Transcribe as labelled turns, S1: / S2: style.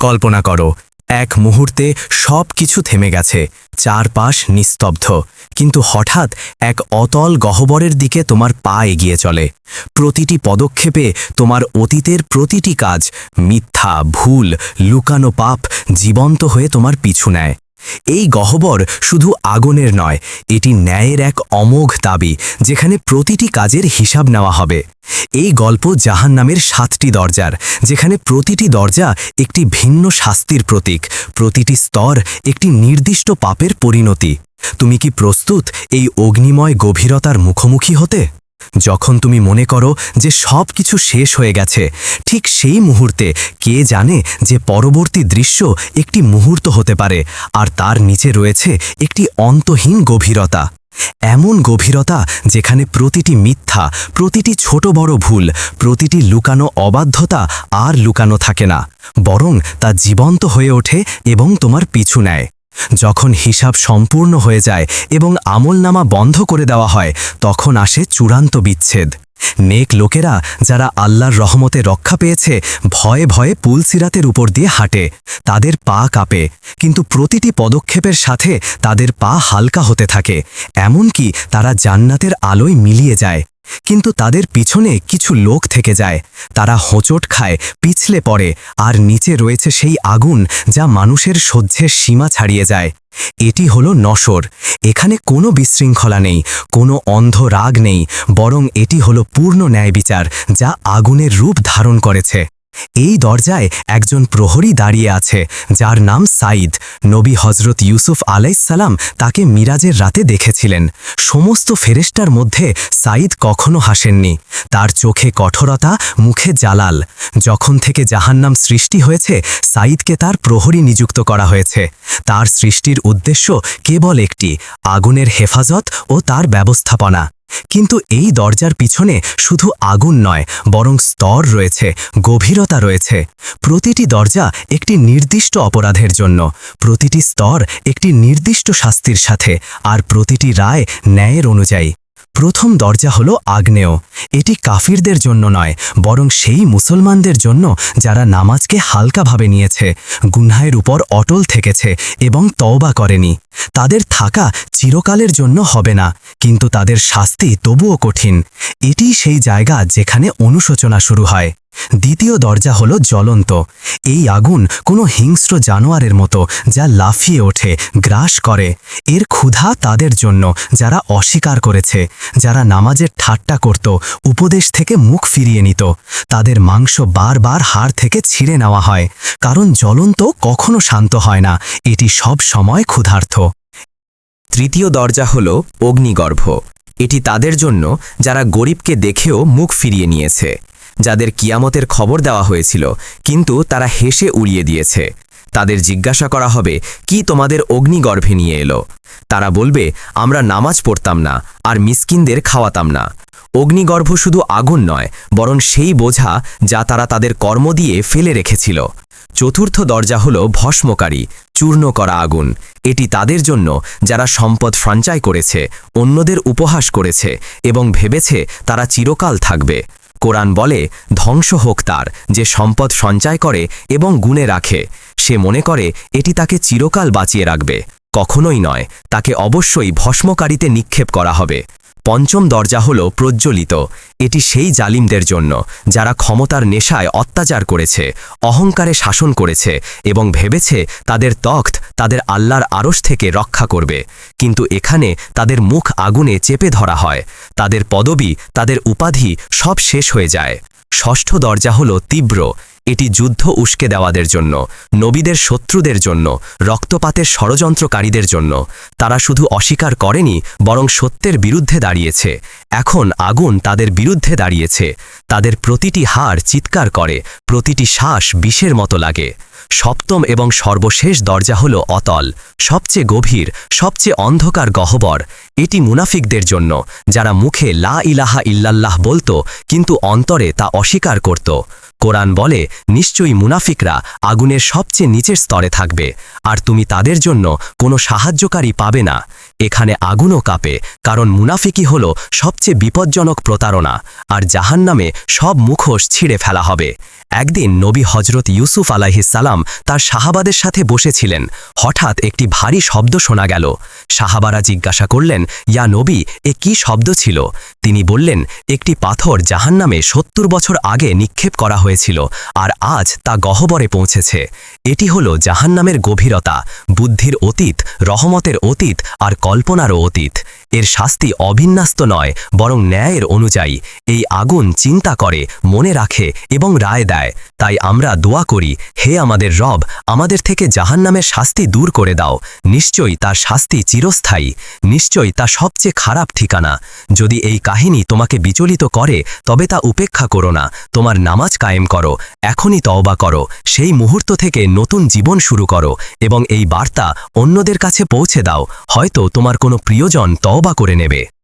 S1: কল্পনা করো, এক মুহূর্তে সব কিছু থেমে গেছে, চারপাশ নিস্তব্ধ। কিন্তু হঠাৎ এক অতল গহ্বরের দিকে তোমার পা এগিয়ে চলে। প্রতিটি পদক্ষেপে তোমার অতীতের প্রতিটি কাজ মিথ্যা, ভুল, লুকানো পাপ জীবন্ত হয়ে তোমার পিছু নেয়। এই গহ্বর শুধু আগুনের নয়, এটি ন্যায়ের এক অমোঘ দাবি, যেখানে প্রতিটি কাজের হিসাব নেওয়া হবে। এই গল্প জাহান নামের সাতটি দরজার, যেখানে প্রতিটি দরজা একটি ভিন্ন শাস্তির প্রতীক, প্রতিটি স্তর একটি নির্দিষ্ট পাপের পরিণতি। তুমি কি প্রস্তুত এই অগ্নিময় গভীরতার মুখোমুখি হতে? যখন তুমি মনে করো যে সব কিছু শেষ হয়ে গেছে, ঠিক সেই মুহূর্তে কে জানে যে পরবর্তী দৃশ্য একটি মুহূর্ত হতে পারে, আর তার নিচে রয়েছে একটি অন্তহীন গভীরতা। এমন গভীরতা যেখানে প্রতিটি মিথ্যা, প্রতিটি ছোট বড় ভুল, প্রতিটি লুকানো অবাধ্যতা আর লুকানো থাকে না, বরং তা জীবন্ত হয়ে ওঠে এবং তোমার পিছু নেয়। যখন হিসাব সম্পূর্ণ হয়ে যায় এবং আমলনামা বন্ধ করে দেওয়া হয়, তখন আসে চূড়ান্ত বিচ্ছেদ। নেক লোকেরা যারা আল্লাহর রহমতে রক্ষা পেয়েছে, ভয়ে ভয়ে পুলসিরাতের উপর দিয়ে হাঁটে। তাদের পা কাঁপে, কিন্তু প্রতিটি পদক্ষেপের সাথে তাদের পা হালকা হতে থাকে। এমনকি তারা জান্নাতের আলোয় মিলিয়ে যায়। কিন্তু তাদের পিছনে কিছু লোক থেকে যায়। তারা হোঁচট খায়, পিছলে পড়ে, আর নিচে রয়েছে সেই আগুন যা মানুষের সহ্যের সীমা ছাড়িয়ে যায়। এটি হল নসর এখানে কোনো বিশৃঙ্খলা নেই, কোনো অন্ধ রাগ নেই, বরং এটি হল পূর্ণ ন্যায় বিচার যা আগুনের রূপ ধারণ করেছে। এই দরজায় একজন প্রহরী দাঁড়িয়ে আছে, যার নাম সাইদ নবী হজরত ইউসুফ আলাইসাল্লাম তাকে মিরাজের রাতে দেখেছিলেন। সমস্ত ফেরেস্টার মধ্যে সাইদ কখনো হাসেননি। তার চোখে কঠোরতা, মুখে জালাল। যখন থেকে জাহান্নাম সৃষ্টি হয়েছে সাইদকে তার প্রহরী নিযুক্ত করা হয়েছে। তার সৃষ্টির উদ্দেশ্য কেবল একটি, আগুনের হেফাজত ও তার ব্যবস্থাপনা। কিন্তু এই দরজার পিছনে শুধু আগুন নয়, বরং স্তর রয়েছে, গভীরতা রয়েছে। প্রতিটি দরজা একটি নির্দিষ্ট অপরাধের জন্য, প্রতিটি স্তর একটি নির্দিষ্ট শাস্তির সাথে, আর প্রতিটি রায় ন্যায়ের অনুযায়ী। প্রথম দরজা হল আগ্নেয়। এটি কাফিরদের জন্য নয়, বরং সেই মুসলমানদের জন্য যারা নামাজকে হালকাভাবে নিয়েছে, গুনহায়ের উপর অটল থেকেছে এবং তওবা করেনি। তাদের থাকা চিরকালের জন্য হবে না, কিন্তু তাদের শাস্তি তবুও কঠিন। এটি সেই জায়গা যেখানে অনুশোচনা শুরু হয়। দ্বিতীয় দরজা হলো জ্বলন্ত। এই আগুন কোনো হিংস্র জানোয়ারের মতো যা লাফিয়ে ওঠে, গ্রাস করে। এর ক্ষুধা তাদের জন্য, যারা অস্বীকার করেছে, যারা নামাজের ঠাট্টা করত, উপদেশ থেকে মুখ ফিরিয়ে নিত। তাদের মাংস বারবার হাড় থেকে ছিঁড়ে নেওয়া হয়, কারণ জ্বলন্ত কখনো শান্ত হয় না, এটি সব সময় ক্ষুধার্থ তৃতীয় দরজা হল অগ্নিগর্ভ। এটি তাদের জন্য, যারা গরিবকে দেখেও মুখ ফিরিয়ে নিয়েছে। যাদের কিয়ামতের খবর দেওয়া হয়েছিল, কিন্তু তারা হেসে উড়িয়ে দিয়েছে। তাদের জিজ্ঞাসা করা হবে, কি তোমাদের অগ্নিগর্ভে নিয়ে এলো? তারা বলবে, আমরা নামাজ পড়তাম না, আর মিসকিনদের খাওয়াতাম না। অগ্নিগর্ভ শুধু আগুন নয়, বরং সেই বোঝা যা তারা তাদের কর্ম দিয়ে ফেলে রেখেছিল। চতুর্থ দরজা হল ভস্মকারী, চূর্ণ করা আগুন। এটি তাদের জন্য, যারা সম্পদ সঞ্চয় করেছে, অন্যদের উপহাস করেছে, এবং ভেবেছে তারা চিরকাল থাকবে। কোরআন বলে, ধ্বংস হোক তার, যে সম্পদ সঞ্চয় করে এবং গুণে রাখে। সে মনে করে, এটি তাকে চিরকাল বাঁচিয়ে রাখবে। কখনোই নয়, তাকে অবশ্যই ভস্মকারীতে নিক্ষেপ করা হবে। পঞ্চম দরজা হল প্রজ্জ্বলিত এটি সেই জালিমদের জন্য, যারা ক্ষমতার নেশায় অত্যাচার করেছে, অহংকারে শাসন করেছে এবং ভেবেছে তাদের তখ্ত তাদের আল্লাহর আড়স থেকে রক্ষা করবে। কিন্তু এখানে তাদের মুখ আগুনে চেপে ধরা হয়। তাদের পদবি, তাদের উপাধি সব শেষ হয়ে যায়। ষষ্ঠ দরজা হল তীব্র। এটি যুদ্ধ উস্কে দেওয়াদের জন্য, নবীদের শত্রুদের জন্য, রক্তপাতের ষড়যন্ত্রকারীদের জন্য। তারা শুধু অস্বীকার করেনি, বরং সত্যের বিরুদ্ধে দাঁড়িয়েছে। এখন আগুন তাদের বিরুদ্ধে দাঁড়িয়েছে। তাদের প্রতিটি হাড় চিৎকার করে, প্রতিটি শ্বাস বিষের মতো লাগে। সপ্তম এবং সর্বশেষ দরজা হল অতল, সবচেয়ে গভীর, সবচেয়ে অন্ধকার গহ্বর। এটি মুনাফিকদের জন্য, যারা মুখে লা ইলাহা ইল্লাল্লাহ বলতো, কিন্তু অন্তরে তা অস্বীকার করত। কোরআন বলে, নিশ্চয়ই মুনাফিকরা আগুনের সবচেয়ে নিচের স্তরে থাকবে, আর তুমি তাদের জন্য কোনো সাহায্যকারী পাবে না। এখানে আগুনও কাঁপে, কারণ মুনাফিকই হল সবচেয়ে বিপজ্জনক প্রতারণা, আর জাহান্নামে সব মুখোশ ছিঁড়ে ফেলা হবে। একদিন নবী হজরত ইউসুফ আলাহিসাল্লাম তার সাহাবাদের সাথে বসেছিলেন। হঠাৎ একটি ভারী শব্দ শোনা গেল। সাহাবারা জিজ্ঞাসা করলেন, ইয়া নবী, এ কি শব্দ ছিল? তিনি বললেন, একটি পাথর জাহান্নামে সত্তর বছর আগে নিক্ষেপ করা হয়েছিল আর আজ তা গহবরে পৌঁছেছে। এটি হল জাহান্নামের গভীরতা, বুদ্ধির অতীত, রহমতের অতীত আর কল্পনারও অতীত। এর শাস্তি অবিন্যস্ত নয়, বরং ন্যায়ের অনুযায়ী। এই আগুন চিন্তা করে, মনে রাখে এবং রায় দেয়। তাই আমরা দোয়া করি, হে আমাদের রব, আমাদের থেকে জাহান্নামের শাস্তি দূর করে দাও। নিশ্চয়ই তার শাস্তি চিরস্থায়ী। নিশ্চয়ই তা সবচেয়ে খারাপ ঠিকানা। যদি এই কাহিনী তোমাকে বিচলিত করে, তবে তা উপেক্ষা করো না। তোমার নামাজ কায়েম করো, এখনই তওবা করো। সেই মুহূর্ত থেকে নতুন জীবন শুরু করো এবং এই বার্তা অন্যদের কাছে পৌঁছে দাও। হয়তো তোমার কোনো প্রিয়জন তওবা করে নেবে।